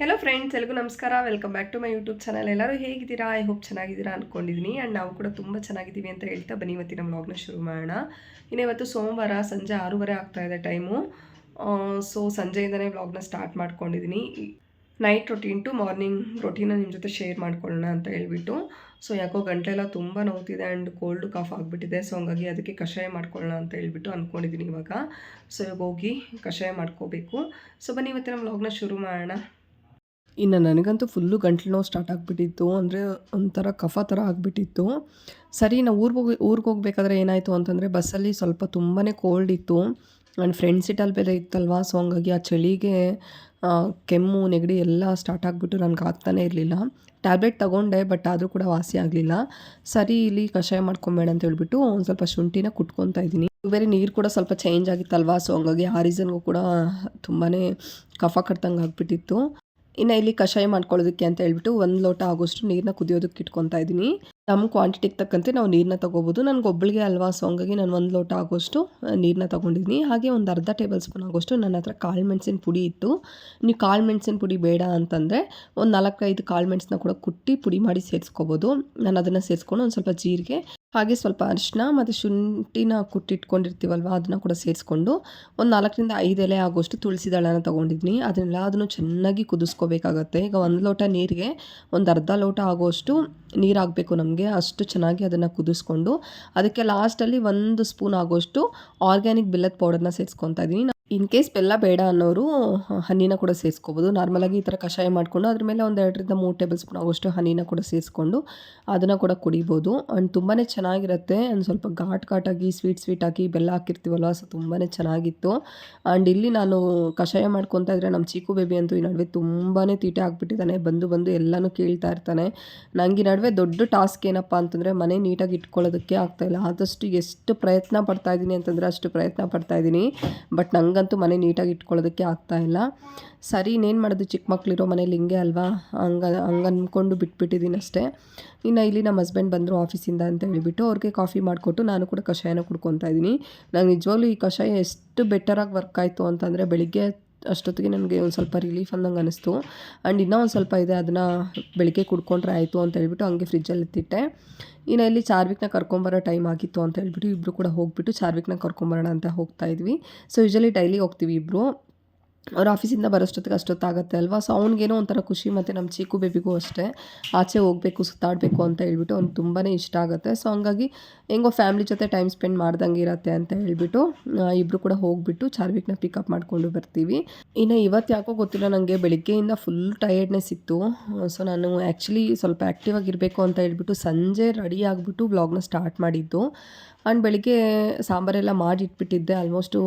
Hello friends ಎಲ್ಲಿಗೂ ನಮಸ್ಕಾರ. Welcome back to my YouTube channel ಎಲ್ಲರೂ ಹೇಗಿದ್ದೀರಾ? ಐ ಹೋಪ್ ಚೆನ್ನಾಗಿದ್ದೀರಾ ಅಂದ್ಕೊಂಡಿದ್ದೀನಿ ಆ್ಯಂಡ್ ನಾವು ಕೂಡ ತುಂಬ ಚೆನ್ನಾಗಿದ್ದೀವಿ ಅಂತ ಹೇಳ್ತಾ ಬನ್ನಿ. ಇವತ್ತಿನ ವ್ಲಾಗ್ನ ಶುರು ಮಾಡೋಣ. ಇನ್ನು ಇವತ್ತು ಸೋಮವಾರ, ಸಂಜೆ ಆರೂವರೆ ಆಗ್ತಾ ಇದೆ ಟೈಮು ಸೊ ಸಂಜೆಯಿಂದನೇ ವ್ಲಾಗ್ನ ಸ್ಟಾರ್ಟ್ ಮಾಡ್ಕೊಂಡಿದ್ದೀನಿ ನೈಟ್ ರೊಟೀನ್ ಟು ಮಾರ್ನಿಂಗ್ ರೊಟೀನ ನಿಮ್ಮ ಜೊತೆ ಶೇರ್ ಮಾಡ್ಕೊಳ್ಳೋಣ ಅಂತ ಹೇಳ್ಬಿಟ್ಟು. ಸೊ ಯಾಕೋ ಗಂಟೆಲ್ಲ ತುಂಬ ನೋವ್ತಿದೆ ಆ್ಯಂಡ್ ಕೋಲ್ಡ್ ಕಾಫ್ ಆಗಿಬಿಟ್ಟಿದೆ. ಸೊ ಹಂಗಾಗಿ ಅದಕ್ಕೆ ಕಷಾಯ ಮಾಡ್ಕೊಳ್ಳೋಣ ಅಂತ ಹೇಳ್ಬಿಟ್ಟು ಅಂದ್ಕೊಂಡಿದ್ದೀನಿ ಇವಾಗ. ಸೊ ಇವಾಗ ಹೋಗಿ ಕಷಾಯ ಮಾಡ್ಕೋಬೇಕು. ಸೊ ಬನ್ನಿ, ಇವತ್ತಿನ ವ್ಲಾಗ್ನ ಶುರು ಮಾಡೋಣ. ಇನ್ನು ನನಗಂತೂ ಫುಲ್ಲು ಗಂಟ್ಲು ನೋವು ಸ್ಟಾರ್ಟ್ ಆಗಿಬಿಟ್ಟಿತ್ತು. ಅಂದರೆ ಒಂಥರ ಕಫ ಥರ ಆಗಿಬಿಟ್ಟಿತ್ತು. ಸರಿ ನಾವು ಊರಿಗೆ ಹೋಗಿ, ಊರಿಗೆ ಹೋಗ್ಬೇಕಾದ್ರೆ ಏನಾಯಿತು ಅಂತಂದರೆ ಬಸ್ಸಲ್ಲಿ ಸ್ವಲ್ಪ ತುಂಬಾ ಕೋಲ್ಡ್ ಇತ್ತು. ನನ್ನ ಫ್ರೆಂಡ್ ಸೀಟಲ್ಲಿ ಬೇರೆ ಇತ್ತಲ್ವ? ಸೊ ಹಂಗಾಗಿ ಆ ಚಳಿಗೆ ಕೆಮ್ಮು, ನೆಗಡಿ ಎಲ್ಲ ಸ್ಟಾರ್ಟ್ ಆಗಿಬಿಟ್ಟು ನನಗೆ ಆಗ್ತಾನೇ ಇರಲಿಲ್ಲ. ಟ್ಯಾಬ್ಲೆಟ್ ತೊಗೊಂಡೆ ಬಟ್ ಆದರೂ ಕೂಡ ವಾಸಿ ಆಗಲಿಲ್ಲ. ಸರಿ, ಇಲ್ಲಿ ಕಷಾಯ ಮಾಡ್ಕೊಂಬೇಡ ಅಂತ ಹೇಳ್ಬಿಟ್ಟು ಒಂದು ಸ್ವಲ್ಪ ಶುಂಠಿನ ಕುಟ್ಕೊತಾ ಇದ್ದೀನಿ. ಬೇರೆ ನೀರು ಕೂಡ ಸ್ವಲ್ಪ ಚೇಂಜ್ ಆಗಿತ್ತಲ್ವಾ? ಸೊ ಹಂಗಾಗಿ ಆ ರೀಸನ್ಗೂ ಕೂಡ ತುಂಬಾ ಕಫ ಕಟ್ಟಂಗೆ ಆಗಿಬಿಟ್ಟಿತ್ತು. ಇನ್ನು ಇಲ್ಲಿ ಕಷಾಯ ಮಾಡ್ಕೊಳ್ಳೋದಕ್ಕೆ ಅಂತ ಹೇಳ್ಬಿಟ್ಟು ಒಂದು ಲೋಟ ಆಗೋಷ್ಟು ನೀರನ್ನ ಕುದಿಯೋದಕ್ಕೆ ಇಟ್ಕೊತಾ ಇದ್ದೀನಿ. ನಮ್ಮ ಕ್ವಾಂಟಿಟಿಗೆ ತಕ್ಕಂತೆ ನಾವು ನೀರನ್ನ ತೊಗೋಬೋದು. ನನಗೆ ಒಬ್ಬಳಿಗೆ ಅಲ್ವಾ ಸೊ ಹಂಗಾಗಿ ನಾನು ಒಂದು ಲೋಟ ಆಗೋಷ್ಟು ನೀರನ್ನ ತೊಗೊಂಡಿದ್ದೀನಿ. ಹಾಗೆ ಒಂದು ಅರ್ಧ ಟೇಬಲ್ ಸ್ಪೂನ್ ಆಗೋಷ್ಟು ನನ್ನ ಹತ್ರ ಕಾಳು ಮೆಣಸಿನ ಪುಡಿ ಇತ್ತು. ನೀವು ಕಾಳು ಮೆಣಸಿನ ಪುಡಿ ಬೇಡ ಅಂತಂದರೆ ಒಂದು ನಾಲ್ಕೈದು ಕಾಳು ಮೆಣಸನ್ನ ಕೂಡ ಕುಟ್ಟಿ ಪುಡಿ ಮಾಡಿ ಸೇರಿಸ್ಕೋಬೋದು. ನಾನು ಅದನ್ನು ಸೇರಿಸ್ಕೊಂಡು ಒಂದು ಸ್ವಲ್ಪ ಜೀರಿಗೆ ಹಾಗೆ ಸ್ವಲ್ಪ ಅರಿಶಿನ ಮತ್ತು ಶುಂಠಿನ ಕುಟ್ಟಿಟ್ಕೊಂಡಿರ್ತೀವಲ್ವ, ಅದನ್ನು ಕೂಡ ಸೇರಿಸ್ಕೊಂಡು ಒಂದು ನಾಲ್ಕರಿಂದ ಐದು ಎಲೆ ಆಗೋಷ್ಟು ತುಳಸಿ ದಳನ ತೊಗೊಂಡಿದ್ದೀನಿ ಅದನ್ನೆಲ್ಲ ಅದನ್ನು ಚೆನ್ನಾಗಿ ಕುದಿಸ್ಕೋಬೇಕಾಗತ್ತೆ. ಈಗ ಒಂದು ಲೋಟ ನೀರಿಗೆ ಒಂದು ಅರ್ಧ ಲೋಟ ಆಗೋಷ್ಟು ನೀರು ನಮಗೆ. ಅಷ್ಟು ಚೆನ್ನಾಗಿ ಅದನ್ನು ಕುದಿಸ್ಕೊಂಡು ಅದಕ್ಕೆ ಲಾಸ್ಟಲ್ಲಿ ಒಂದು ಸ್ಪೂನ್ ಆಗೋಷ್ಟು ಆರ್ಗ್ಯಾನಿಕ್ ಬಿಲ್ಲದ ಪೌಡರ್ನ ಸೇರಿಸ್ಕೊತಾ ಇದ್ದೀನಿ. ಇನ್ ಕೇಸ್ ಬೆಲ್ಲ ಬೇಡ ಅನ್ನೋರು ಹನಿನ ಕೂಡ ಸೇರಿಸ್ಕೋಬೋದು. ನಾರ್ಮಲಾಗಿ ಈ ಥರ ಕಷಾಯ ಮಾಡಿಕೊಂಡು, ಅದ್ರ ಮೇಲೆ ಒಂದು ಎರಡರಿಂದ ಮೂರು ಟೇಬಲ್ ಸ್ಪೂನ್ ಆಗೋಷ್ಟು ಹನಿನ ಕೂಡ ಸೇರಿಸ್ಕೊಂಡು ಅದನ್ನು ಕೂಡ ಕುಡಿಬೋದು. ಆ್ಯಂಡ್ ತುಂಬಾ ಚೆನ್ನಾಗಿರುತ್ತೆ. ಒಂದು ಸ್ವಲ್ಪ ಘಾಟ್ ಘಾಟಾಗಿ ಸ್ವೀಟ್ ಸ್ವೀಟ್ ಹಾಕಿ ಬೆಲ್ಲ ಹಾಕಿರ್ತೀವಲ್ಲ ಸೊ ತುಂಬಾ ಚೆನ್ನಾಗಿತ್ತು. ಆ್ಯಂಡ್ ಇಲ್ಲಿ ನಾನು ಕಷಾಯ ಮಾಡ್ಕೊತಾ ಇದ್ರೆ ನಮ್ಮ ಚೀಕು ಬೇಬಿ ಅಂತೂ ಈ ನಡುವೆ ತುಂಬಾ ತೀಟೆ ಆಗಿಬಿಟ್ಟಿದ್ದಾನೆ. ಬಂದು ಬಂದು ಎಲ್ಲನೂ ಕೇಳ್ತಾ ಇರ್ತಾನೆ. ನಂಗೆ ಈ ನಡುವೆ ದೊಡ್ಡ ಟಾಸ್ಕ್ ಏನಪ್ಪ ಅಂತಂದರೆ, ಮನೆ ನೀಟಾಗಿ ಇಟ್ಕೊಳ್ಳೋದಕ್ಕೆ ಆಗ್ತಾಯಿಲ್ಲ ಆದಷ್ಟು ಎಷ್ಟು ಪ್ರಯತ್ನ ಪಡ್ತಾ ಇದ್ದೀನಿ ಅಂತಂದರೆ ಅಷ್ಟು ಪ್ರಯತ್ನ ಪಡ್ತಾ ಇದ್ದೀನಿ. ಬಟ್ ನನಗಂತೂ ಮನೆ ನೀಟಾಗಿ ಇಟ್ಕೊಳ್ಳೋದಕ್ಕೆ ಆಗ್ತಾ ಇಲ್ಲ. ಸರಿ, ಇನ್ನೇನು ಮಾಡೋದು? ಚಿಕ್ಕ ಮಕ್ಕಳಿರೋ ಮನೇಲಿ ಹಿಂಗೆ ಅಲ್ವಾ? ಹಂಗ, ಹಂಗೆ ಅಂದ್ಕೊಂಡು ಬಿಟ್ಬಿಟ್ಟಿದ್ದೀನಿ ಅಷ್ಟೇ. ಇನ್ನು ಇಲ್ಲಿ ನಮ್ಮ ಹಸ್ಬೆಂಡ್ ಬಂದರು ಆಫೀಸಿಂದ ಅಂತ ಹೇಳಿಬಿಟ್ಟು ಅವ್ರಿಗೆ ಕಾಫಿ ಮಾಡಿಕೊಟ್ಟು ನಾನು ಕೂಡ ಕಷಾಯನ ಕುಡ್ಕೊತಾ ಇದ್ದೀನಿ. ನಾನು ನಿಜವಾಗ್ಲೂ ಈ ಕಷಾಯ ಎಷ್ಟು ಬೆಟರಾಗಿ ವರ್ಕ್ ಆಯಿತು ಅಂತಂದರೆ ಬೆಳಿಗ್ಗೆ ಅಷ್ಟೊತ್ತಿಗೆ ನನಗೆ ಒಂದು ಸ್ವಲ್ಪ ರಿಲೀಫ್ ಅಂದಂಗೆ ಅನ್ನಿಸ್ತು ಆ್ಯಂಡ್ ಇನ್ನೂ ಒಂದು ಸ್ವಲ್ಪ ಇದೆ ಅದನ್ನು ಬೆಳಿಗ್ಗೆ ಕುಡ್ಕೊಂಡ್ರೆ ಆಯಿತು ಅಂತ ಹೇಳ್ಬಿಟ್ಟು ಹಂಗೆ ಫ್ರಿಜ್ಜಲ್ಲಿ ಎತ್ತಿಟ್ಟೆ ಇನ್ನು ಇಲ್ಲಿ ಚಾರ್ವಿಕ್ನ ಕರ್ಕೊಂಬರೋ ಟೈಮ್ ಆಗಿತ್ತು ಅಂತ ಹೇಳ್ಬಿಟ್ಟು ಇಬ್ಬರು ಕೂಡ ಹೋಗ್ಬಿಟ್ಟು ಚಾರ್ವಿಕ್ನ ಕರ್ಕೊಂಬರೋಣ ಅಂತ ಹೋಗ್ತಾ ಇದ್ವಿ. ಸೊ ಯೂಶಲಿ ಡೈಲಿ ಹೋಗ್ತೀವಿ ಇಬ್ಬರು ಅವ್ರ ಆಫೀಸಿಂದ ಬರೋಷ್ಟೊತ್ತಿಗೆ ಅಷ್ಟೊತ್ತಾಗುತ್ತೆ ಅಲ್ವಾ? ಸೊ ಅವ್ನಿಗೇನೋ ಒಂಥರ ಖುಷಿ ಮತ್ತು ನಮ್ಮ ಚೀಕು ಬೇಬಿಗೂ ಅಷ್ಟೇ. ಆಚೆ ಹೋಗಬೇಕು, ಸುತ್ತಾಡಬೇಕು ಅಂತ ಹೇಳ್ಬಿಟ್ಟು ಅವ್ನು ತುಂಬಾ ಇಷ್ಟ ಆಗುತ್ತೆ. ಸೊ ಹಂಗಾಗಿ ಹೆಂಗೋ ಫ್ಯಾಮ್ಲಿ ಜೊತೆ ಟೈಮ್ ಸ್ಪೆಂಡ್ ಮಾಡ್ದಂಗೆ ಇರತ್ತೆ ಅಂತ ಹೇಳ್ಬಿಟ್ಟು ಇಬ್ಬರು ಕೂಡ ಹೋಗ್ಬಿಟ್ಟು ಚಾರ್ವಿಕ್ನ ಪಿಕಪ್ ಮಾಡಿಕೊಂಡು ಬರ್ತೀವಿ. ಇನ್ನು ಇವತ್ತು ಯಾಕೋ ಗೊತ್ತಿಲ್ಲ ನನಗೆ ಬೆಳಿಗ್ಗೆಯಿಂದ ಫುಲ್ ಟಯರ್ಡ್ನೆಸ್ ಇತ್ತು. ಸೊ ನಾನು ಆ್ಯಕ್ಚುಲಿ ಸ್ವಲ್ಪ ಆ್ಯಕ್ಟಿವ್ ಆಗಿರಬೇಕು ಅಂತ ಹೇಳ್ಬಿಟ್ಟು ಸಂಜೆ ರೆಡಿ ಆಗಿಬಿಟ್ಟು ಬ್ಲಾಗ್ನ ಸ್ಟಾರ್ಟ್ ಮಾಡಿದ್ದು. ಆ್ಯಂಡ್ ಬೆಳಿಗ್ಗೆ ಸಾಂಬಾರೆಲ್ಲ ಮಾಡಿ ಇಟ್ಬಿಟ್ಟಿದ್ದೆ. ಆಲ್ಮೋಸ್ಟು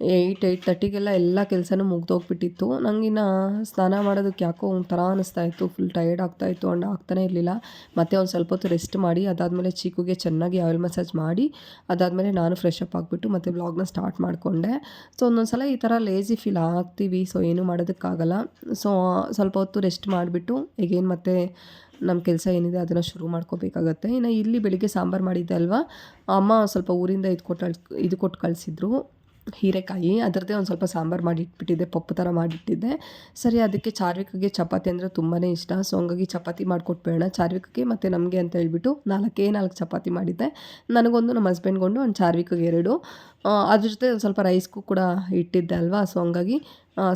ಏಯ್ಟ್ ಏಯ್ಟ್ ತರ್ಟಿಗೆಲ್ಲ ಎಲ್ಲ ಕೆಲಸನೂ ಮುಗ್ದೋಗ್ಬಿಟ್ಟಿತ್ತು. ಇನ್ನು ಸ್ನಾನ ಮಾಡೋದಕ್ಕೆ ಯಾಕೋ ಒಂಥರ ಅನ್ನಿಸ್ತಾ ಇತ್ತು ಫುಲ್ ಟಯರ್ಡ್ ಆಗ್ತಾ ಇತ್ತು ಅಂಡ್ ಆಗ್ತಾನೇ ಇರಲಿಲ್ಲ. ಮತ್ತೆ ಒಂದು ಸ್ವಲ್ಪ ಹೊತ್ತು ರೆಸ್ಟ್ ಮಾಡಿ, ಅದಾದಮೇಲೆ ಚೀಕುಗೆ ಚೆನ್ನಾಗಿ ಆಯಿಲ್ ಮಸಾಜ್ ಮಾಡಿ, ಅದಾದಮೇಲೆ ನಾನು ಫ್ರೆಶ್ ಅಪ್ ಆಗಿಬಿಟ್ಟು ಮತ್ತೆ ಬ್ಲಾಗ್ನ ಸ್ಟಾರ್ಟ್ ಮಾಡಿಕೊಂಡೆ. ಸೊ ಒಂದೊಂದು ಸಲ ಈ ಥರ ಲೇಜಿ ಫೀಲ್ ಆಗ್ತೀವಿ. ಸೊ ಏನು ಮಾಡೋದಕ್ಕಾಗಲ್ಲ. ಸೊ ಸ್ವಲ್ಪ ಹೊತ್ತು ರೆಸ್ಟ್ ಮಾಡಿಬಿಟ್ಟು, ಈಗೇನು ಮತ್ತೆ ನಮ್ಮ ಕೆಲಸ ಏನಿದೆ ಅದನ್ನು ಶುರು ಮಾಡ್ಕೋಬೇಕಾಗತ್ತೆ. ಇನ್ನು ಇಲ್ಲಿ ಬೆಳಿಗ್ಗೆ ಸಾಂಬಾರು ಮಾಡಿದ್ದೆ ಅಲ್ವಾ? ಅಮ್ಮ ಸ್ವಲ್ಪ ಊರಿಂದ ಇದು ಕೊಟ್ಟು ಇದು ಕೊಟ್ಟು ಕಳಿಸಿದ್ರು. ಹೀರೆಕಾಯಿ, ಅದರದ್ದೇ ಒಂದು ಸ್ವಲ್ಪ ಸಾಂಬಾರು ಮಾಡಿಟ್ಬಿಟ್ಟಿದ್ದೆ, ಪಪ್ಪು ಥರ ಮಾಡಿಟ್ಟಿದ್ದೆ. ಸರಿ, ಅದಕ್ಕೆ ಚಾರ್ವಿಕಗೆ ಚಪಾತಿ ಅಂದರೆ ತುಂಬಾ ಇಷ್ಟ. ಸೊ ಹಂಗಾಗಿ ಚಪಾತಿ ಮಾಡಿಕೊಟ್ಬೇಡ ಚಾರ್ವಿಕಗೆ ಮತ್ತು ನಮಗೆ ಅಂತ ಹೇಳ್ಬಿಟ್ಟು ನಾಲ್ಕೇ ನಾಲ್ಕು ಚಪಾತಿ ಮಾಡಿದ್ದೆ. ನನಗೊಂದು ನಮ್ಮ ಹಸ್ಬೆಂಡ್ಗೊಂಡು ಒಂದು ಚಾರ್ವಿಕಗೆ ಎರಡು. ಅದ್ರ ಜೊತೆ ಒಂದು ಸ್ವಲ್ಪ ರೈಸ್ಗೂ ಕೂಡ ಇಟ್ಟಿದ್ದೆ ಅಲ್ವಾ? ಸೊ ಹಂಗಾಗಿ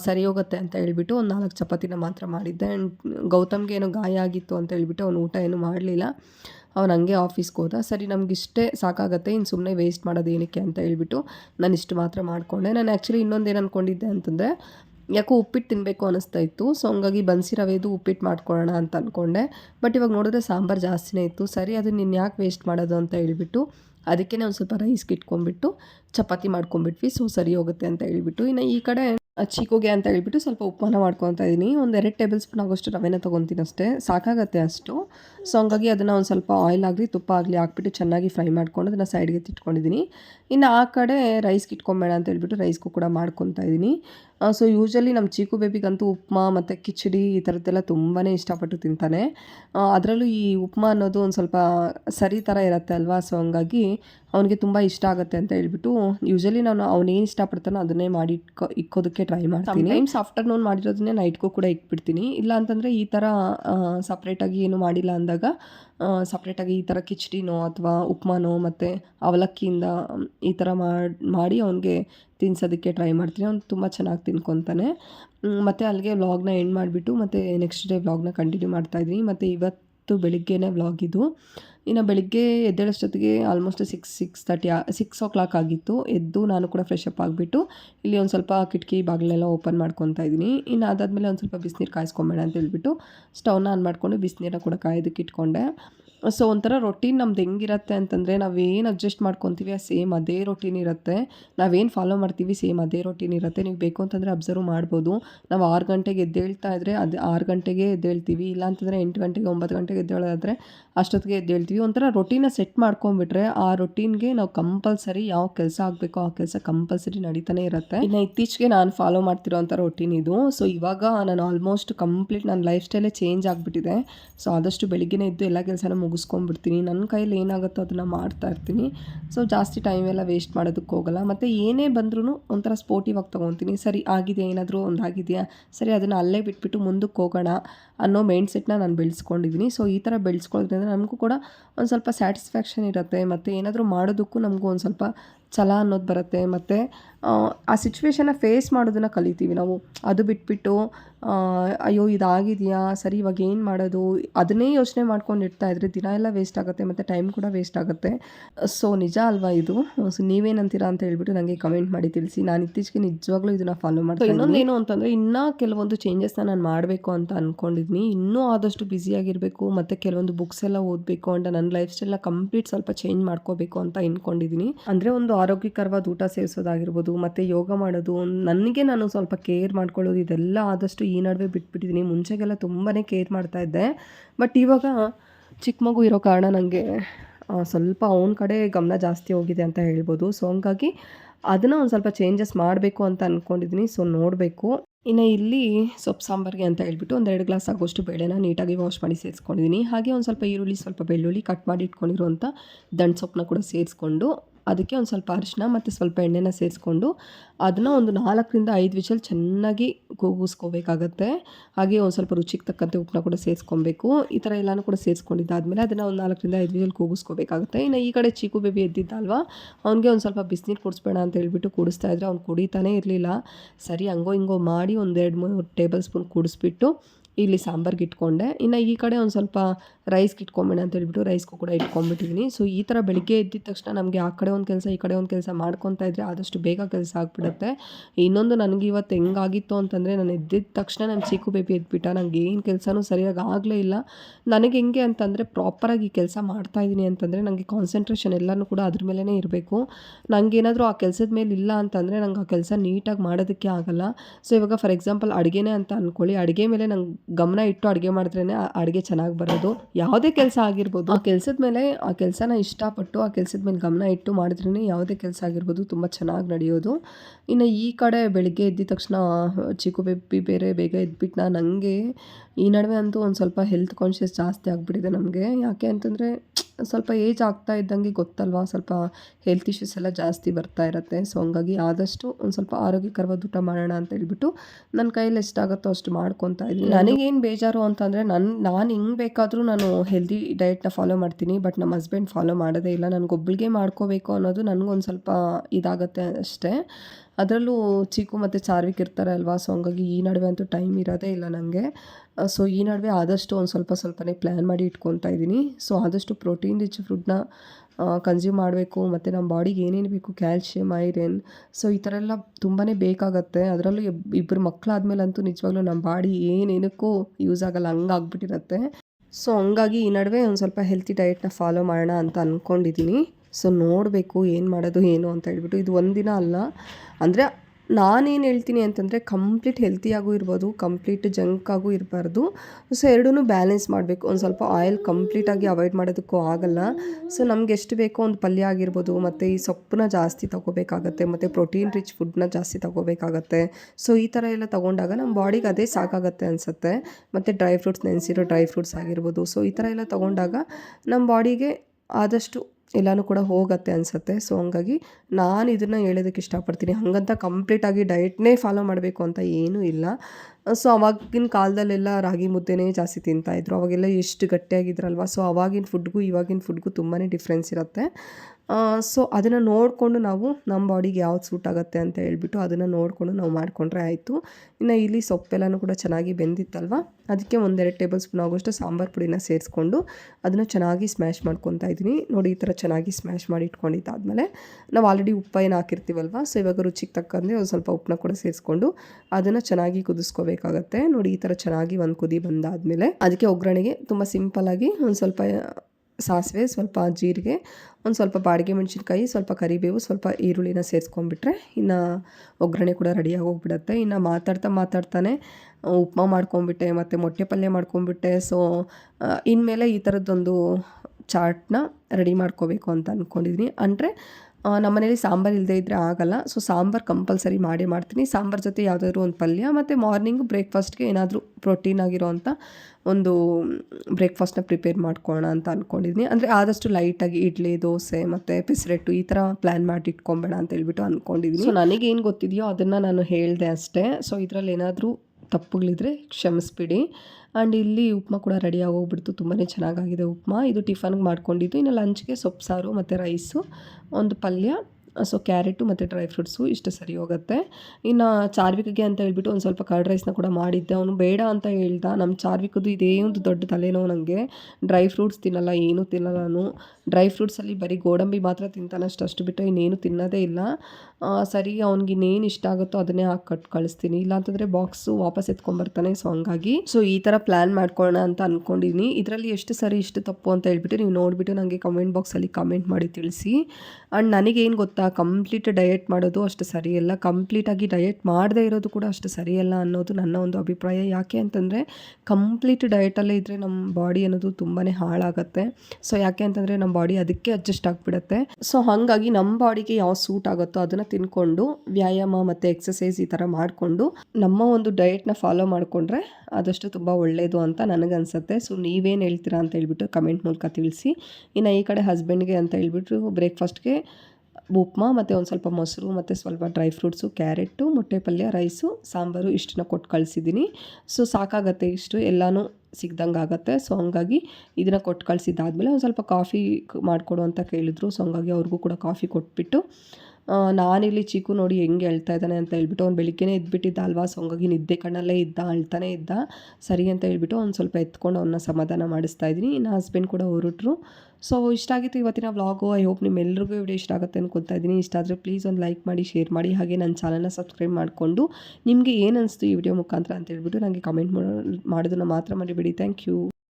ಸರಿ ಹೋಗುತ್ತೆ ಅಂತ ಹೇಳ್ಬಿಟ್ಟು ಒಂದು ನಾಲ್ಕು ಚಪಾತಿನ ಮಾತ್ರ ಮಾಡಿದ್ದೆ. ಆ್ಯಂಡ್ ಗೌತಮ್ಗೆ ಏನೋ ಗಾಯ ಆಗಿತ್ತು ಅಂತ ಹೇಳ್ಬಿಟ್ಟು ಅವ್ನು ಊಟ ಏನೂ ಮಾಡಲಿಲ್ಲ. ಅವ್ನು ಹಂಗೆ ಆಫೀಸ್ಗೆ ಹೋದ, ಸರಿ ನಮಗಿಷ್ಟೇ ಸಾಕಾಗತ್ತೆ, ಇನ್ನು ಸುಮ್ಮನೆ ವೇಸ್ಟ್ ಮಾಡೋದು ಏನಕ್ಕೆ ಅಂತ ಹೇಳ್ಬಿಟ್ಟು ನಾನು ಇಷ್ಟು ಮಾತ್ರ ಮಾಡಿಕೊಂಡೆ. ನಾನು ಆ್ಯಕ್ಚುಲಿ ಇನ್ನೊಂದು ಏನು ಅಂದ್ಕೊಂಡಿದ್ದೆ ಅಂತಂದರೆ, ಯಾಕೋ ಉಪ್ಪಿಟ್ಟು ತಿನ್ನಬೇಕು ಅನ್ನಿಸ್ತಾ ಇತ್ತು ಸೊ ಹಂಗಾಗಿ ಬನ್ಸಿ ರವೆದು ಉಪ್ಪಿಟ್ಟು ಮಾಡ್ಕೊಳ್ಳೋಣ ಅಂತ ಅಂದ್ಕೊಂಡೆ ಬಟ್ ಇವಾಗ ನೋಡಿದ್ರೆ ಸಾಂಬಾರು ಜಾಸ್ತಿನೇ ಇತ್ತು, ಸರಿ ಅದನ್ನ ನೀನು ಯಾಕೆ ವೇಸ್ಟ್ ಮಾಡೋದು ಅಂತ ಹೇಳ್ಬಿಟ್ಟು ಅದಕ್ಕೆ ಒಂದು ಸ್ವಲ್ಪ ರೈಸ್ಗೆ ಇಟ್ಕೊಂಡ್ಬಿಟ್ಟು, ಚಪಾತಿ ಮಾಡ್ಕೊಂಬಿಟ್ವಿ ಸೊ ಸರಿ ಹೋಗುತ್ತೆ ಅಂತ ಹೇಳ್ಬಿಟ್ಟು. ಇನ್ನು ಈ ಕಡೆ ಚೀಕೋಗೆ ಅಂತ ಹೇಳ್ಬಿಟ್ಟು ಸ್ವಲ್ಪ ಉಪ್ಮಾನ ಮಾಡ್ಕೊತಾ ಇದ್ದೀನಿ ಒಂದು ಎರಡು ಟೇಬಲ್ ಸ್ಪೂನ್ ಆಗೋಷ್ಟು ರವೆನ ತೊಗೊತೀನಿ ಅಷ್ಟೇ. ಸಾಕಾಗತ್ತೆ ಅಷ್ಟು. ಸೊ ಹಂಗಾಗಿ ಅದನ್ನು ಒಂದು ಸ್ವಲ್ಪ ಆಯಿಲ್ ಆಗಲಿ, ತುಪ್ಪ ಆಗಲಿ ಹಾಕ್ಬಿಟ್ಟು ಚೆನ್ನಾಗಿ ಫ್ರೈ ಮಾಡ್ಕೊಂಡು ಅದನ್ನು ಸೈಡ್ಗೆ ತಿಟ್ಕೊಂಡಿದ್ದೀನಿ ಇನ್ನು ಆ ಕಡೆ ರೈಸ್ಗೆ ಇಟ್ಕೊಂಬೇಡ ಅಂತ ಹೇಳ್ಬಿಟ್ಟು ರೈಸ್ಗೂ ಕೂಡ ಮಾಡ್ಕೊತಾ ಇದ್ದೀನಿ ಸೊ ಯೂಶಲಿ ನಮ್ಮ ಚೀಕು ಬೇಬಿಗಂತೂ ಉಪ್ಮಾ ಮತ್ತು ಕಿಚಡಿ ಈ ಥರದ್ದೆಲ್ಲ ತುಂಬಾ ಇಷ್ಟಪಟ್ಟು ತಿಂತಾನೆ. ಅದರಲ್ಲೂ ಈ ಉಪ್ಮಾ ಅನ್ನೋದು ಒಂದು ಸ್ವಲ್ಪ ಸರಿ ಥರ ಇರುತ್ತೆ ಅಲ್ವಾ? ಸೊ ಹಂಗಾಗಿ ಅವನಿಗೆ ತುಂಬ ಇಷ್ಟ ಆಗುತ್ತೆ ಅಂತ ಹೇಳ್ಬಿಟ್ಟು ಯೂಶಲಿ ನಾನು ಅವನೇನು ಇಷ್ಟಪಡ್ತಾನೋ ಅದನ್ನೇ ಮಾಡಿ ಇಟ್ಕೊ, ಇಕ್ಕೋದಕ್ಕೆ ಟ್ರೈ ಮಾಡ್ತೀನಿ. ಟೈಮ್ಸ್ ಆಫ್ಟರ್ನೂನ್ ಮಾಡಿರೋದನ್ನೇ ನೈಟ್ಗೂ ಕೂಡ ಇಟ್ಬಿಡ್ತೀನಿ. ಇಲ್ಲ ಅಂತಂದರೆ ಈ ಥರ ಸಪ್ರೇಟಾಗಿ ಏನು ಮಾಡಿಲ್ಲ ಅಂದಾಗ ಸಪ್ರೇಟಾಗಿ ಈ ಥರ ಕಿಚಡಿನೋ ಅಥವಾ ಉಪ್ಮಾನೋ ಮತ್ತು ಅವಲಕ್ಕಿಯಿಂದ ಈ ಥರ ಮಾಡಿ ಮಾಡಿ ಅವನಿಗೆ ತಿನ್ಸೋದಕ್ಕೆ ಟ್ರೈ ಮಾಡ್ತೀನಿ. ಅವ್ನು ತುಂಬ ಚೆನ್ನಾಗಿ ತಿನ್ಕೊತಾನೆ. ಮತ್ತು ಅಲ್ಲಿಗೆ ವ್ಲಾಗ್ನ ಎಂಡ್ ಮಾಡಿಬಿಟ್ಟು ಮತ್ತು ನೆಕ್ಸ್ಟ್ ಡೇ ವ್ಲಾಗ್ನ ಕಂಟಿನ್ಯೂ ಮಾಡ್ತಾಯಿದ್ದೀನಿ ಮತ್ತು ಇವತ್ತು ಬೆಳಿಗ್ಗೆನೇ ವ್ಲಾಗ್ ಇದು. ಇನ್ನು ಬೆಳಿಗ್ಗೆ ಎದ್ದೇಳೋಷ್ಟೊತ್ತಿಗೆ almost six six thirty six o'clock ಆಗಿತ್ತು. ಎದ್ದು ನಾನು ಕೂಡ ಫ್ರೆಶ್ ಅಪ್ ಆಗಿಬಿಟ್ಟು ಇಲ್ಲಿ ಒಂದು ಸ್ವಲ್ಪ ಕಿಟಕಿ ಬಾಗಿಲೆಲ್ಲ ಓಪನ್ ಮಾಡ್ಕೊತಾ ಇದ್ದೀನಿ. ಇನ್ನು ಅದಾದಮೇಲೆ ಒಂದು ಸ್ವಲ್ಪ ಬಿಸಿನೀರು ಕಾಯಿಸ್ಕೊಂಬೇಡ ಅಂತ ಹೇಳ್ಬಿಟ್ಟು ಸ್ಟವ್ನ ಆನ್ ಮಾಡಿಕೊಂಡು ಬಿಸಿನೀರನ್ನ ಕೂಡ ಕಾಯೋದಕ್ಕೆ ಇಟ್ಕೊಂಡೆ ಸೊ ಒಂಥರ ರೊಟೀನ್ ನಮ್ದು ಹೆಂಗಿರತ್ತೆ ಅಂತಂದರೆ ನಾವೇನು ಅಡ್ಜಸ್ಟ್ ಮಾಡ್ಕೊತೀವಿ, ಆ ಸೇಮ್ ಅದೇ ರೊಟೀನ್ ಇರುತ್ತೆ. ನಾವೇನು ಫಾಲೋ ಮಾಡ್ತೀವಿ ಸೇಮ್ ಅದೇ ರೊಟೀನ್ ಇರುತ್ತೆ. ನೀವು ಬೇಕು ಅಂತಂದರೆ ಅಬ್ಸರ್ವ್ ಮಾಡ್ಬೋದು. ನಾವು ಆರು ಗಂಟೆಗೆ ಎದ್ದೇಳ್ತಾ ಇದ್ದರೆ ಅದು ಆರು ಗಂಟೆಗೆ ಎದ್ದೇಳ್ತೀವಿ. ಇಲ್ಲ ಅಂತಂದರೆ ಎಂಟು ಗಂಟೆಗೆ, ಒಂಬತ್ತು ಗಂಟೆಗೆ ಎದ್ದೇಳೋದಾದರೆ ಅಷ್ಟೊತ್ತಿಗೆ ಎದ್ದೇಳ್ತೀವಿ. ಒಂಥರ ರೊಟೀನ ಸೆಟ್ ಮಾಡ್ಕೊಂಡ್ಬಿಟ್ರೆ ಆ ರೊಟೀನ್ಗೆ ನಾವು ಕಂಪಲ್ಸರಿ ಯಾವ ಕೆಲಸ ಆಗಬೇಕು ಆ ಕೆಲಸ ಕಂಪಲ್ಸರಿ ನಡೀತಾನೆ ಇರುತ್ತೆ. ಇನ್ನು ಇತ್ತೀಚೆಗೆ ನಾನು ಫಾಲೋ ಮಾಡ್ತಿರೋಂಥ ರೊಟೀನ್ ಇದು. ಸೊ ಇವಾಗ ನಾನು ಆಲ್ಮೋಸ್ಟ್ ಕಂಪ್ಲೀಟ್ ನನ್ನ ಲೈಫ್ ಸ್ಟೈಲೇ ಚೇಂಜ್ ಆಗಿಬಿಟ್ಟಿದೆ. ಸೊ ಆದಷ್ಟು ಬೆಳಿಗ್ಗೆನೇ ಇದ್ದು ಎಲ್ಲ ಕೆಲಸನ ಮುಗಿಸ್ಕೊಂಡ್ಬಿಡ್ತೀನಿ. ನನ್ನ ಕೈಯಲ್ಲಿ ಏನಾಗುತ್ತೋ ಅದನ್ನು ಮಾಡ್ತಾ ಇರ್ತೀನಿ. ಸೊ ಜಾಸ್ತಿ ಟೈಮ್ ಎಲ್ಲ ವೇಸ್ಟ್ ಮಾಡೋದಕ್ಕೆ ಹೋಗಲ್ಲ. ಮತ್ತು ಏನೇ ಬಂದ್ರೂ ಒಂಥರ ಸ್ಪೋರ್ಟಿವ್ ಆಗಿ ತೊಗೊತೀನಿ. ಸರಿ, ಆಗಿದೆ, ಏನಾದರೂ ಒಂದು ಆಗಿದೆಯಾ ಸರಿ, ಅದನ್ನು ಅಲ್ಲೇ ಬಿಟ್ಬಿಟ್ಟು ಮುಂದಕ್ಕೆ ಹೋಗೋಣ ಅನ್ನೋ ಮೈಂಡ್ ಸೆಟ್ನ ನಾನು ಬೆಳೆಸ್ಕೊಂಡಿದ್ದೀನಿ ಸೊ ಈ ಥರ ಬೆಳೆಸ್ಕೊಳ್ಳೋದ್ರಿಂದ ನಮಗೂ ಕೂಡ ಒಂದು ಸ್ವಲ್ಪ ಸ್ಯಾಟಿಸ್ಫ್ಯಾಕ್ಷನ್ ಇರುತ್ತೆ. ಮತ್ತು ಏನಾದರೂ ಮಾಡೋದಕ್ಕೂ ನಮಗೂ ಒಂದು ಸ್ವಲ್ಪ ಛಲ ಅನ್ನೋದು ಬರುತ್ತೆ. ಮತ್ತು ಆ ಸಿಚುವೇಶನ್ನ ಫೇಸ್ ಮಾಡೋದನ್ನು ಕಲಿತೀವಿ ನಾವು. ಅದು ಬಿಟ್ಬಿಟ್ಟು ಅಯ್ಯೋ ಇದಾಗಿದೆಯಾ? ಸರಿ ಇವಾಗ ಏನು ಮಾಡೋದು? ಅದನ್ನೇ ಯೋಚನೆ ಮಾಡ್ಕೊಂಡು ಇರ್ತಾ ಇದ್ರೆ ದಿನ ಎಲ್ಲ ವೇಸ್ಟ್ ಆಗುತ್ತೆ ಮತ್ತು ಟೈಮ್ ಕೂಡ ವೇಸ್ಟ್ ಆಗುತ್ತೆ. ಸೊ ನಿಜ ಅಲ್ವಾ ಇದು? ಸೊ ನೀವೇನಂತೀರಾ ಅಂತ ಹೇಳ್ಬಿಟ್ಟು ನನಗೆ ಕಮೆಂಟ್ ಮಾಡಿ ತಿಳಿಸಿ. ನಾನು ಇತ್ತೀಚೆಗೆ ನಿಜವಾಗ್ಲೂ ಇದನ್ನು ಫಾಲೋ ಮಾಡ್ತೀನಿ ಇನ್ನೊಂದೇನು ಅಂತಂದರೆ ಇನ್ನೂ ಕೆಲವೊಂದು ಚೇಂಜಸ್ನ ನಾನು ಮಾಡಬೇಕು ಅಂತ ಅಂದ್ಕೊಂಡಿದ್ದೀನಿ ಇನ್ನೂ ಆದಷ್ಟು ಬ್ಯುಸಿಯಾಗಿರಬೇಕು ಮತ್ತು ಕೆಲವೊಂದು ಬುಕ್ಸ್ ಎಲ್ಲ ಓದಬೇಕು ಅಂತ ನನ್ನ ಲೈಫ್ ಸ್ಟೈಲ್ನ ಕಂಪ್ಲೀಟ್ ಸ್ವಲ್ಪ ಚೇಂಜ್ ಮಾಡ್ಕೋಬೇಕು ಅಂತ ಅಂದ್ಕೊಂಡಿದ್ದೀನಿ ಅಂದರೆ ಒಂದು ಆರೋಗ್ಯಕರವಾದ ಊಟ ಸೇವಿಸೋದಾಗಿರ್ಬೋದು, ಮತ್ತು ಯೋಗ ಮಾಡೋದು, ನನಗೆ ನಾನು ಸ್ವಲ್ಪ ಕೇರ್ ಮಾಡ್ಕೊಳ್ಳೋದು ಇದೆಲ್ಲ ಆದಷ್ಟು ಈ ನಡುವೆ ಬಿಟ್ಬಿಟ್ಟಿದ್ದೀನಿ ಮುಂಚೆಗೆಲ್ಲ ತುಂಬಾ ಕೇರ್ ಮಾಡ್ತಾ ಇದ್ದೆ. ಬಟ್ ಇವಾಗ ಚಿಕ್ಕ ಮಗು ಇರೋ ಕಾರಣ ನನಗೆ ಸ್ವಲ್ಪ ಅವನ ಕಡೆ ಗಮನ ಜಾಸ್ತಿ ಹೋಗಿದೆ ಅಂತ ಹೇಳ್ಬೋದು. ಸೊ ಹಂಗಾಗಿ ಅದನ್ನು ಒಂದು ಸ್ವಲ್ಪ ಚೇಂಜಸ್ ಮಾಡಬೇಕು ಅಂತ ಅಂದ್ಕೊಂಡಿದ್ದೀನಿ ಸೊ ನೋಡಬೇಕು. ಇನ್ನು ಇಲ್ಲಿ ಸೊಪ್ಪು ಸಾಂಬಾರಿಗೆ ಅಂತ ಹೇಳ್ಬಿಟ್ಟು ಒಂದೆರಡು ಗ್ಲಾಸ್ ಆಗೋಷ್ಟು ಬೇಳೆನ ನೀಟಾಗಿ ವಾಶ್ ಮಾಡಿ ಸೇರಿಸ್ಕೊಂಡಿದ್ದೀನಿ ಹಾಗೆ ಒಂದು ಸ್ವಲ್ಪ ಈರುಳ್ಳಿ, ಸ್ವಲ್ಪ ಬೆಳ್ಳುಳ್ಳಿ ಕಟ್ ಮಾಡಿ ಇಟ್ಕೊಂಡಿರುವಂಥ ದಂಡ ಸೊಪ್ಪನ್ನ ಕೂಡ ಸೇರಿಸ್ಕೊಂಡು ಅದಕ್ಕೆ ಒಂದು ಸ್ವಲ್ಪ ಅರಿಶಿನ ಮತ್ತು ಸ್ವಲ್ಪ ಎಣ್ಣೆನ ಸೇರಿಸ್ಕೊಂಡು ಅದನ್ನು ಒಂದು ನಾಲ್ಕರಿಂದ ಐದು ವಿಷಲ್ ಚೆನ್ನಾಗಿ ಕೂಗಿಸ್ಕೋಬೇಕಾಗತ್ತೆ. ಹಾಗೆ ಒಂದು ಸ್ವಲ್ಪ ರುಚಿಗೆ ತಕ್ಕಂತೆ ಉಪ್ಪನ್ನ ಕೂಡ ಸೇರಿಸ್ಕೊಬೇಕು. ಈ ಥರ ಎಲ್ಲನೂ ಕೂಡ ಸೇರಿಸ್ಕೊಂಡಿದ್ದಾದಮೇಲೆ ಅದನ್ನು ಒಂದು ನಾಲ್ಕರಿಂದ ಐದು ವಿಷಲ್ ಕೂಗಿಸ್ಕೋಬೇಕಾಗುತ್ತೆ. ಇನ್ನು ಈ ಕಡೆ ಚೀಕು ಬೇಬಿ ಎದ್ದಿದ್ದಲ್ವಾ, ಅವನಿಗೆ ಒಂದು ಸ್ವಲ್ಪ ಬಿಸಿನೀರು ಕುಡಿಸ್ಬೇಡ ಅಂತ ಹೇಳ್ಬಿಟ್ಟು ಕುಡಿಸ್ತಾ ಇದ್ರೆ ಅವ್ನು ಕುಡಿತಾನೇ ಇರಲಿಲ್ಲ. ಸರಿ, ಹಂಗೋ ಹಿಂಗೋ ಮಾಡಿ ಒಂದೆರಡು ಮೂರು ಟೇಬಲ್ ಸ್ಪೂನ್ ಕುಡಿಸ್ಬಿಟ್ಟು ಇಲ್ಲಿ ಸಾಂಬಾರ್ಗೆ ಇಟ್ಕೊಂಡೆ ಇನ್ನು ಈ ಕಡೆ ಒಂದು ಸ್ವಲ್ಪ ರೈಸ್ಗೆ ಇಟ್ಕೊಂಬೇಡ ಅಂತ ಹೇಳ್ಬಿಟ್ಟು ರೈಸ್ಗೂ ಕೂಡ ಇಟ್ಕೊಂಡ್ಬಿಟ್ಟಿದ್ದೀನಿ ಸೊ ಈ ಥರ ಬೆಳಿಗ್ಗೆ ಎದ್ದಿದ ತಕ್ಷಣ ನಮಗೆ ಆ ಕಡೆ ಒಂದು ಕೆಲಸ, ಈ ಕಡೆ ಒಂದು ಕೆಲಸ ಮಾಡ್ಕೊತಾ ಇದ್ದರೆ ಆದಷ್ಟು ಬೇಗ ಕೆಲಸ ಆಗಿಬಿಡುತ್ತೆ. ಇನ್ನೊಂದು ನನಗೆ ಇವತ್ತು ಹೆಂಗಾಗಿತ್ತು ಅಂತಂದರೆ ನಾನು ಎದ್ದಿದ ತಕ್ಷಣ ನಾನು ಚಿಕ್ಕು ಬೇಬಿ ಎದ್ಬಿಟ್ಟ. ನನಗೆ ಏನು ಕೆಲಸನೂ ಸರಿಯಾಗಿ ಆಗಲೇ ಇಲ್ಲ. ನನಗೆ ಹೆಂಗೆ ಅಂತಂದರೆ ಪ್ರಾಪರಾಗಿ ಈ ಕೆಲಸ ಮಾಡ್ತಾ ಇದ್ದೀನಿ ಅಂತಂದರೆ ನನಗೆ ಕಾನ್ಸಂಟ್ರೇಷನ್ ಎಲ್ಲನೂ ಕೂಡ ಅದ್ರ ಮೇಲೇ ಇರಬೇಕು. ನನಗೇನಾದರೂ ಆ ಕೆಲಸದ ಮೇಲೆ ಇಲ್ಲ ಅಂತಂದರೆ ನಂಗೆ ಆ ಕೆಲಸ ನೀಟಾಗಿ ಮಾಡೋದಕ್ಕೆ ಆಗಲ್ಲ. ಸೊ ಇವಾಗ ಫಾರ್ ಎಕ್ಸಾಂಪಲ್ ಅಡುಗೆನೇ ಅಂತ ಅಂದ್ಕೊಳ್ಳಿ ಅಡುಗೆ ಮೇಲೆ ನಂಗೆ ಗಮನ ಇಟ್ಟು ಅಡುಗೆ ಮಾಡಿದ್ರೇ ಅಡುಗೆ ಚೆನ್ನಾಗಿ ಬರೋದು. ಯಾವುದೇ ಕೆಲಸ ಆಗಿರ್ಬೋದು. ಆ ಕೆಲಸದ ಮೇಲೆ, ಆ ಕೆಲಸನ ಇಷ್ಟಪಟ್ಟು, ಆ ಕೆಲಸದ ಮೇಲೆ ಗಮನ ಇಟ್ಟು ಮಾಡಿದ್ರೇ ಯಾವುದೇ ಕೆಲಸ ಆಗಿರ್ಬೋದು, ತುಂಬ ಚೆನ್ನಾಗಿ ನಡೆಯೋದು. ಇನ್ನು ಈ ಕಡೆ ಬೆಳಗ್ಗೆ ಎದ್ದಿದ ತಕ್ಷಣ, ಚಿಕ್ಕು ಬೆಪ್ಪಿ ಬೇರೆ ಬೇಗ ಎದ್ಬಿಟ್ಟು ನನಗೆ ಈ ನಡುವೆ ಅಂತೂ ಒಂದು ಸ್ವಲ್ಪ ಹೆಲ್ತ್ ಕಾನ್ಷಿಯಸ್ ಜಾಸ್ತಿ ಆಗಿಬಿಟ್ಟಿದೆ ನಮಗೆ. ಯಾಕೆ ಅಂತಂದರೆ ಸ್ವಲ್ಪ ಏಜ್ ಆಗ್ತಾ ಇದ್ದಂಗೆ ಗೊತ್ತಲ್ವಾ? ಸ್ವಲ್ಪ ಹೆಲ್ತ್ ಇಶ್ಯೂಸ್ ಎಲ್ಲ ಜಾಸ್ತಿ ಬರ್ತಾ ಇರುತ್ತೆ. ಸೊ ಹಂಗಾಗಿ ಆದಷ್ಟು ಒಂದು ಸ್ವಲ್ಪ ಆರೋಗ್ಯಕರವಾದ ಊಟ ಮಾಡೋಣ ಅಂತ ಹೇಳ್ಬಿಟ್ಟು ನನ್ನ ಕೈಯಲ್ಲಿ ಎಷ್ಟಾಗುತ್ತೋ ಅಷ್ಟು ಮಾಡ್ಕೊತಾ ಇದ್ದೀನಿ. ನನಗೇನು ಬೇಜಾರು ಅಂತಂದರೆ ನನ್ನ ನಾನು ಹಿಂಗೆ ಬೇಕಾದರೂ ನಾನು ಹೆಲ್ದಿ ಡಯಟ್ನ ಫಾಲೋ ಮಾಡ್ತೀನಿ. ಬಟ್ ನಮ್ಮ ಹಸ್ಬೆಂಡ್ ಫಾಲೋ ಮಾಡೋದೇ ಇಲ್ಲ. ನನಗೊಬ್ಬಳಿಗೆ ಮಾಡ್ಕೋಬೇಕು ಅನ್ನೋದು ನನಗೊಂದು ಸ್ವಲ್ಪ ಇದಾಗುತ್ತೆ ಅಷ್ಟೇ. ಅದರಲ್ಲೂ ಚೀಕು ಮತ್ತು ಚಾರ್ವಿಕ್ ಇರ್ತಾರೆ ಅಲ್ವಾ? ಸೊ ಹಂಗಾಗಿ ಈ ನಡುವೆ ಅಂತೂ ಟೈಮ್ ಇರೋದೇ ಇಲ್ಲ ನನಗೆ ಸೊ ಈ ನಡುವೆ ಆದಷ್ಟು ಒಂದು ಸ್ವಲ್ಪ ಸ್ವಲ್ಪನೇ ಪ್ಲ್ಯಾನ್ ಮಾಡಿ ಇಟ್ಕೊತಾ ಇದ್ದೀನಿ. ಸೊ ಆದಷ್ಟು ಪ್ರೋಟೀನ್ ರಿಚ್ ಫುಡ್ನ ಕನ್ಸ್ಯೂಮ್ ಮಾಡಬೇಕು. ಮತ್ತು ನಮ್ಮ ಬಾಡಿಗೆ ಏನೇನು ಬೇಕು? ಕ್ಯಾಲ್ಶಿಯಮ್ ಐರನ್ ಸೊ ಈ ಥರ ಎಲ್ಲ ತುಂಬಾ ಬೇಕಾಗತ್ತೆ. ಅದರಲ್ಲೂ ಇಬ್ ಇಬ್ಬರು ಮಕ್ಕಳಾದ್ಮೇಲಂತೂ ನಿಜವಾಗ್ಲೂ ನಮ್ಮ ಬಾಡಿ ಏನೇನಕ್ಕೂ ಯೂಸ್ ಆಗಲ್ಲ. ಹಂಗೆ ಆಗ್ಬಿಟ್ಟಿರತ್ತೆ. ಸೊ ಹಂಗಾಗಿ ಈ ನಡುವೆ ಒಂದು ಸ್ವಲ್ಪ ಹೆಲ್ತಿ ಡಯೆಟ್ನ ಫಾಲೋ ಮಾಡೋಣ ಅಂತ ಅಂದ್ಕೊಂಡಿದ್ದೀನಿ ಸೊ ನೋಡಬೇಕು ಏನು ಮಾಡೋದು ಏನು ಅಂತ ಹೇಳ್ಬಿಟ್ಟು ಇದು ಒಂದಿನ ಅಲ್ಲ. ಅಂದರೆ ನಾನೇನು ಹೇಳ್ತೀನಿ ಅಂತಂದರೆ ಕಂಪ್ಲೀಟ್ ಹೆಲ್ತಿಯಾಗೂ ಇರ್ಬೋದು ಕಂಪ್ಲೀಟ್ ಜಂಕಾಗೂ ಇರಬಾರ್ದು. ಸೊ ಎರಡೂ ಬ್ಯಾಲೆನ್ಸ್ ಮಾಡಬೇಕು. ಒಂದು ಸ್ವಲ್ಪ ಆಯಿಲ್ ಕಂಪ್ಲೀಟಾಗಿ ಅವಾಯ್ಡ್ ಮಾಡೋದಕ್ಕೂ ಆಗಲ್ಲ. ಸೊ ನಮ್ಗೆ ಎಷ್ಟು ಬೇಕೋ ಒಂದು ಪಲ್ಯ ಆಗಿರ್ಬೋದು, ಮತ್ತು ಈ ಸೊಪ್ಪನ್ನ ಜಾಸ್ತಿ ತೊಗೋಬೇಕಾಗತ್ತೆ, ಮತ್ತು ಪ್ರೋಟೀನ್ ರಿಚ್ ಫುಡ್ನ ಜಾಸ್ತಿ ತೊಗೋಬೇಕಾಗತ್ತೆ. ಸೊ ಈ ಥರ ಎಲ್ಲ ತೊಗೊಂಡಾಗ ನಮ್ಮ ಬಾಡಿಗೆ ಅದೇ ಸಾಕಾಗತ್ತೆ ಅನಿಸುತ್ತೆ. ಮತ್ತು ಡ್ರೈ ಫ್ರೂಟ್ಸ್ ನೆನೆಸಿರೋ ಡ್ರೈ ಫ್ರೂಟ್ಸ್ ಆಗಿರ್ಬೋದು. ಸೊ ಈ ಥರ ಎಲ್ಲ ತೊಗೊಂಡಾಗ ನಮ್ಮ ಬಾಡಿಗೆ ಆದಷ್ಟು ಎಲ್ಲನೂ ಕೂಡ ಹೋಗುತ್ತೆ ಅನಿಸುತ್ತೆ. ಸೊ ಹಂಗಾಗಿ ನಾನು ಇದನ್ನು ಹೇಳೋದಕ್ಕೆ ಇಷ್ಟಪಡ್ತೀನಿ. ಹಾಗಂತ ಕಂಪ್ಲೀಟಾಗಿ ಡಯಟ್ನೇ ಫಾಲೋ ಮಾಡಬೇಕು ಅಂತ ಏನೂ ಇಲ್ಲ. ಸೊ ಅವಾಗಿನ ಕಾಲದಲ್ಲೆಲ್ಲ ರಾಗಿ ಮುದ್ದೆನೇ ಜಾಸ್ತಿ ತಿಂತಾಯಿದ್ರು ಅವಾಗೆಲ್ಲ ಎಷ್ಟು ಗಟ್ಟಿಯಾಗಿದ್ರಲ್ವ? ಸೊ ಅವಾಗಿನ ಫುಡ್ಗೂ ಇವಾಗಿನ ಫುಡ್ಗೂ ತುಂಬಾ ಡಿಫ್ರೆನ್ಸ್ ಇರುತ್ತೆ. ಸೊ ಅದನ್ನು ನೋಡಿಕೊಂಡು ನಾವು ನಮ್ಮ ಬಾಡಿಗೆ ಯಾವ್ದು ಸೂಟ್ ಆಗುತ್ತೆ ಅಂತ ಹೇಳ್ಬಿಟ್ಟು ಅದನ್ನು ನೋಡಿಕೊಂಡು ನಾವು ಮಾಡಿಕೊಂಡ್ರೆ ಆಯಿತು. ಇನ್ನು ಇಲ್ಲಿ ಸೊಪ್ಪೆಲ್ಲನೂ ಕೂಡ ಚೆನ್ನಾಗಿ ಬೆಂದಿತ್ತಲ್ವ? ಅದಕ್ಕೆ ಒಂದೆರಡು ಟೇಬಲ್ ಸ್ಪೂನ್ ಆಗೋಷ್ಟು ಸಾಂಬಾರು ಪುಡಿನ ಸೇರಿಸ್ಕೊಂಡು ಅದನ್ನು ಚೆನ್ನಾಗಿ ಸ್ಮ್ಯಾಶ್ ಮಾಡ್ಕೊತಾ ಇದ್ದೀನಿ. ನೋಡಿ, ಈ ಥರ ಚೆನ್ನಾಗಿ ಸ್ಮ್ಯಾಶ್ ಮಾಡಿ ಇಟ್ಕೊಂಡಿದ್ದಾದಮೇಲೆ ನಾವು ಆಲ್ರೆಡಿ ಉಪ್ಪ ಏನು ಹಾಕಿರ್ತೀವಲ್ವ? ಸೊ ಇವಾಗ ರುಚಿಗೆ ತಕ್ಕಂತೆ ಒಂದು ಸ್ವಲ್ಪ ಉಪ್ಪನ್ನ ಕೂಡ ಸೇರಿಸ್ಕೊಂಡು ಅದನ್ನು ಚೆನ್ನಾಗಿ ಕುದಿಸ್ಕೋಬೇಕಾಗತ್ತೆ. ನೋಡಿ, ಈ ಥರ ಚೆನ್ನಾಗಿ ಒಂದು ಕುದಿ ಬಂದಾದಮೇಲೆ ಅದಕ್ಕೆ ಒಗ್ಗರಣೆಗೆ ತುಂಬ ಸಿಂಪಲ್ಲಾಗಿ ಒಂದು ಸ್ವಲ್ಪ ಸಾಸಿವೆ ಸ್ವಲ್ಪ ಜೀರಿಗೆ, ಒಂದು ಸ್ವಲ್ಪ ಬಾಡಿಗೆ ಮೆಣಸಿನ್ಕಾಯಿ, ಸ್ವಲ್ಪ ಕರಿಬೇವು, ಸ್ವಲ್ಪ ಈರುಳ್ಳಿನ ಸೇರಿಸ್ಕೊಂಡ್ಬಿಟ್ರೆ ಇನ್ನು ಒಗ್ಗರಣೆ ಕೂಡ ರೆಡಿಯಾಗಿ ಹೋಗ್ಬಿಡುತ್ತೆ ಇನ್ನು ಮಾತಾಡ್ತಾ ಮಾತಾಡ್ತಾನೆ ಉಪ್ಮಾ ಮಾಡ್ಕೊಂಬಿಟ್ಟೆ ಮತ್ತು ಮೊಟ್ಟೆ ಪಲ್ಯ ಮಾಡ್ಕೊಂಬಿಟ್ಟೆ ಸೊ ಇನ್ಮೇಲೆ ಈ ಥರದ್ದೊಂದು ಚಾಟ್ನ ರೆಡಿ ಮಾಡ್ಕೋಬೇಕು ಅಂತ ಅಂದ್ಕೊಂಡಿದ್ದೀನಿ ಅಂದರೆ ನಮ್ಮ ಮನೇಲಿ ಸಾಂಬಾರು ಇಲ್ಲದೆ ಇದ್ದರೆ ಆಗಲ್ಲ. ಸೊ ಸಾಂಬಾರು ಕಂಪಲ್ಸರಿ ಮಾಡೇ ಮಾಡ್ತೀನಿ. ಸಾಂಬಾರು ಜೊತೆ ಯಾವುದಾದ್ರೂ ಒಂದು ಪಲ್ಯ ಮತ್ತು ಮಾರ್ನಿಂಗ್ ಬ್ರೇಕ್ಫಾಸ್ಟ್ಗೆ ಏನಾದರೂ ಪ್ರೋಟೀನ್ ಆಗಿರೋವಂಥ ಒಂದು ಬ್ರೇಕ್ಫಾಸ್ಟ್ನ ಪ್ರಿಪೇರ್ ಮಾಡ್ಕೊಳ್ಳೋಣ ಅಂತ ಅಂದ್ಕೊಂಡಿದ್ದೀನಿ ಅಂದರೆ ಆದಷ್ಟು ಲೈಟಾಗಿ ಇಡ್ಲಿ, ದೋಸೆ ಮತ್ತು ಪಿಸ್ರೆಟ್ಟು ಈ ಥರ ಪ್ಲ್ಯಾನ್ ಮಾಡಿ ಇಟ್ಕೊಂಬೇಡ ಅಂತ ಹೇಳ್ಬಿಟ್ಟು ಅಂದ್ಕೊಂಡಿದ್ದೀನಿ ಸೊ ನನಗೇನು ಗೊತ್ತಿದೆಯೋ ಅದನ್ನು ನಾನು ಹೇಳಿದೆ ಅಷ್ಟೇ. ಸೊ ಇದರಲ್ಲಿ ಏನಾದರೂ ತಪ್ಪುಗಳಿದ್ರೆ ಕ್ಷಮಿಸ್ಬಿಡಿ. ಆ್ಯಂಡ್ ಇಲ್ಲಿ ಉಪ್ಮಾ ಕೂಡ ರೆಡಿ ಆಗೋಗ್ಬಿಡ್ತು. ತುಂಬಾ ಚೆನ್ನಾಗಾಗಿದೆ ಉಪ್ಮಾ. ಇದು ಟಿಫನ್ಗೆ ಮಾಡ್ಕೊಂಡಿದ್ದು. ಇನ್ನು ಲಂಚ್ಗೆ ಸೊಪ್ಪು ಸಾರು ಮತ್ತು ರೈಸು ಒಂದು ಪಲ್ಯ. ಸೊ ಕ್ಯಾರೆಟು ಮತ್ತು ಡ್ರೈ ಫ್ರೂಟ್ಸು ಇಷ್ಟು ಸರಿ ಹೋಗುತ್ತೆ. ಇನ್ನು ಚಾರ್ವಿಕ್ಗೆ ಅಂತ ಹೇಳ್ಬಿಟ್ಟು ಒಂದು ಸ್ವಲ್ಪ ಕರ್ಡ್ ರೈಸ್ನ ಕೂಡ ಮಾಡಿದ್ದೆ. ಅವನು ಬೇಡ ಅಂತ ಹೇಳ್ದ. ನಮ್ಮ ಚಾರ್ವಿಕದ್ದು ಇದೇ ಒಂದು ದೊಡ್ಡ ತಲೆನೋವು ನನಗೆ ಡ್ರೈ ಫ್ರೂಟ್ಸ್ ತಿನ್ನಲ್ಲ, ಏನೂ ತಿನ್ನಲ್ಲ ನಾನು. ಡ್ರೈ ಫ್ರೂಟ್ಸಲ್ಲಿ ಬರೀ ಗೋಡಂಬಿ ಮಾತ್ರ ತಿಂತಾನೆ. ಅಷ್ಟು ಅಷ್ಟು ಬಿಟ್ಟು ಇನ್ನೇನು ತಿನ್ನೋದೇ ಇಲ್ಲ. ಸರಿ, ಅವ್ನಿಗೆ ಇನ್ನೇನು ಇಷ್ಟ ಆಗುತ್ತೋ ಅದನ್ನೇ ಹಾಕಿ ಕಟ್ ಕಳಿಸ್ತೀನಿ. ಇಲ್ಲಾಂತಂದರೆ ಬಾಕ್ಸು ವಾಪಸ್ ಎತ್ಕೊಂಡ್ಬರ್ತಾನೆ ಸೊ ಹಂಗಾಗಿ. ಸೊ ಈ ಥರ ಪ್ಲ್ಯಾನ್ ಮಾಡ್ಕೊಳ್ಳೋಣ ಅಂತ ಅಂದ್ಕೊಂಡಿದ್ದೀನಿ ಇದರಲ್ಲಿ ಎಷ್ಟು ಸರಿ ಇಷ್ಟು ತಪ್ಪು ಅಂತ ಹೇಳ್ಬಿಟ್ಟು ನೀವು ನೋಡಿಬಿಟ್ಟು ನನಗೆ ಕಮೆಂಟ್ ಬಾಕ್ಸಲ್ಲಿ ಕಮೆಂಟ್ ಮಾಡಿ ತಿಳಿಸಿ. ಆ್ಯಂಡ್ ನನಗೇನು ಗೊತ್ತಾ ಕಂಪ್ಲೀಟ್ ಡಯಟ್ ಮಾಡೋದು ಅಷ್ಟು ಸರಿಯಲ್ಲ ಕಂಪ್ಲೀಟಾಗಿ ಡಯಟ್ ಮಾಡದೇ ಇರೋದು ಕೂಡ ಅಷ್ಟು ಸರಿಯಲ್ಲ ಅನ್ನೋದು ನನ್ನ ಒಂದು ಅಭಿಪ್ರಾಯ. ಯಾಕೆ ಅಂತಂದರೆ ಕಂಪ್ಲೀಟ್ ಡಯೆಟಲ್ಲೇ ಇದ್ದರೆ ನಮ್ಮ ಬಾಡಿ ಅನ್ನೋದು ತುಂಬಾ ಹಾಳಾಗುತ್ತೆ. ಸೊ ಯಾಕೆ ಅಂತಂದರೆ ನಮ್ಮ ಬಾಡಿ ಅದಕ್ಕೆ ಅಡ್ಜಸ್ಟ್ ಆಗಿಬಿಡುತ್ತೆ. ಸೊ ಹಾಗಾಗಿ ನಮ್ಮ ಬಾಡಿಗೆ ಯಾವ ಸೂಟ್ ಆಗುತ್ತೋ ಅದನ್ನು ತಿನ್ಕೊಂಡು ವ್ಯಾಯಾಮ ಮತ್ತು ಎಕ್ಸಸೈಸ್ ಈ ಥರ ಮಾಡಿಕೊಂಡು ನಮ್ಮ ಒಂದು ಡಯಟ್ನ ಫಾಲೋ ಮಾಡಿಕೊಂಡ್ರೆ ಆದಷ್ಟು ತುಂಬ ಒಳ್ಳೆಯದು ಅಂತ ನನಗನ್ಸುತ್ತೆ. ಸೊ ನೀವೇನು ಹೇಳ್ತೀರಾ ಅಂತ ಹೇಳ್ಬಿಟ್ಟು ಕಮೆಂಟ್ ಮೂಲಕ ತಿಳಿಸಿ. ಇನ್ನು ಈ ಕಡೆ ಹಸ್ಬೆಂಡ್ಗೆ ಅಂತ ಹೇಳ್ಬಿಟ್ಟು ಬ್ರೇಕ್ಫಾಸ್ಟ್ಗೆ ಉಪ್ಮಾ, ಮತ್ತು ಒಂದು ಸ್ವಲ್ಪ ಮೊಸರು, ಮತ್ತು ಸ್ವಲ್ಪ ಡ್ರೈ ಫ್ರೂಟ್ಸು ಕ್ಯಾರೆಟು, ಮೊಟ್ಟೆ ಪಲ್ಯ, ರೈಸು, ಸಾಂಬಾರು ಇಷ್ಟನ್ನ ಕೊಟ್ಟು ಕಳಿಸಿದ್ದೀನಿ. ಸೊ ಸಾಕಾಗತ್ತೆ ಇಷ್ಟು. ಎಲ್ಲನೂ ಸಿಗ್ದಂಗೆ ಆಗುತ್ತೆ. ಸೊ ಹಂಗಾಗಿ ಇದನ್ನು ಕೊಟ್ಟು ಕಳಿಸಿದ್ದಾದಮೇಲೆ ಒಂದು ಸ್ವಲ್ಪ ಕಾಫಿ ಮಾಡಿಕೊಡು ಅಂತ ಕೇಳಿದ್ರು. ಸೊ ಹಂಗಾಗಿ ಅವ್ರಿಗೂ ಕೂಡ ಕಾಫಿ ಕೊಟ್ಬಿಟ್ಟು ನಾನಿಲ್ಲಿ ಚಿಕ್ಕು ನೋಡಿ ಹೆಂಗೆ ಹೇಳ್ತಾ ಇದ್ದಾನೆ ಅಂತ ಹೇಳ್ಬಿಟ್ಟು ಅವ್ನು ಬೆಳಿಗ್ಗೆನೇ ಎದ್ಬಿಟ್ಟಿದ್ದ ಅಲ್ವಾ ಸೊ ಹಂಗಾಗಿ ನಿದ್ದೆ ಕಣ್ಣಲ್ಲೇ ಇದ್ದ, ಅಳ್ತಾನೆ ಇದ್ದ. ಸರಿ ಅಂತ ಹೇಳ್ಬಿಟ್ಟು ಒಂದು ಸ್ವಲ್ಪ ಎತ್ಕೊಂಡು ಅವನ್ನ ಸಮಾಧಾನ ಮಾಡಿಸ್ತಾ ಇದ್ದೀನಿ. ಇನ್ನು ಹಸ್ಬೆಂಡ್ ಕೂಡ ಹೊರಟ್ರು. ಸೊ ಇಷ್ಟ ಆಗಿತ್ತು ಇವತ್ತಿನ ವ್ಲಾಗು. ಐ ಹೋಪ್ ನಿಮ್ಮೆಲ್ಲರಿಗೂ ವಿಡಿಯೋ ಇಷ್ಟ ಆಗುತ್ತೆ ಅನ್ಕೊತಾ ಇದ್ದೀನಿ. ಇಷ್ಟ ಆದರೆ ಪ್ಲೀಸ್ ಒಂದು ಲೈಕ್ ಮಾಡಿ ಶೇರ್ ಮಾಡಿ. ಹಾಗೆ ನನ್ನ ಚಾನಲ್ನ ಸಬ್ಸ್ಕ್ರೈಬ್ ಮಾಡಿಕೊಂಡು ನಿಮಗೆ ಏನು ಅನಿಸ್ತು ಈ ವಿಡಿಯೋ ಮುಖಾಂತರ ಅಂತ ಹೇಳ್ಬಿಟ್ಟು ನನಗೆ ಕಮೆಂಟ್ ಮಾಡೋದನ್ನು ಮಾತ್ರ ಮಾಡಿಬಿಡಿ ಥ್ಯಾಂಕ್ ಯು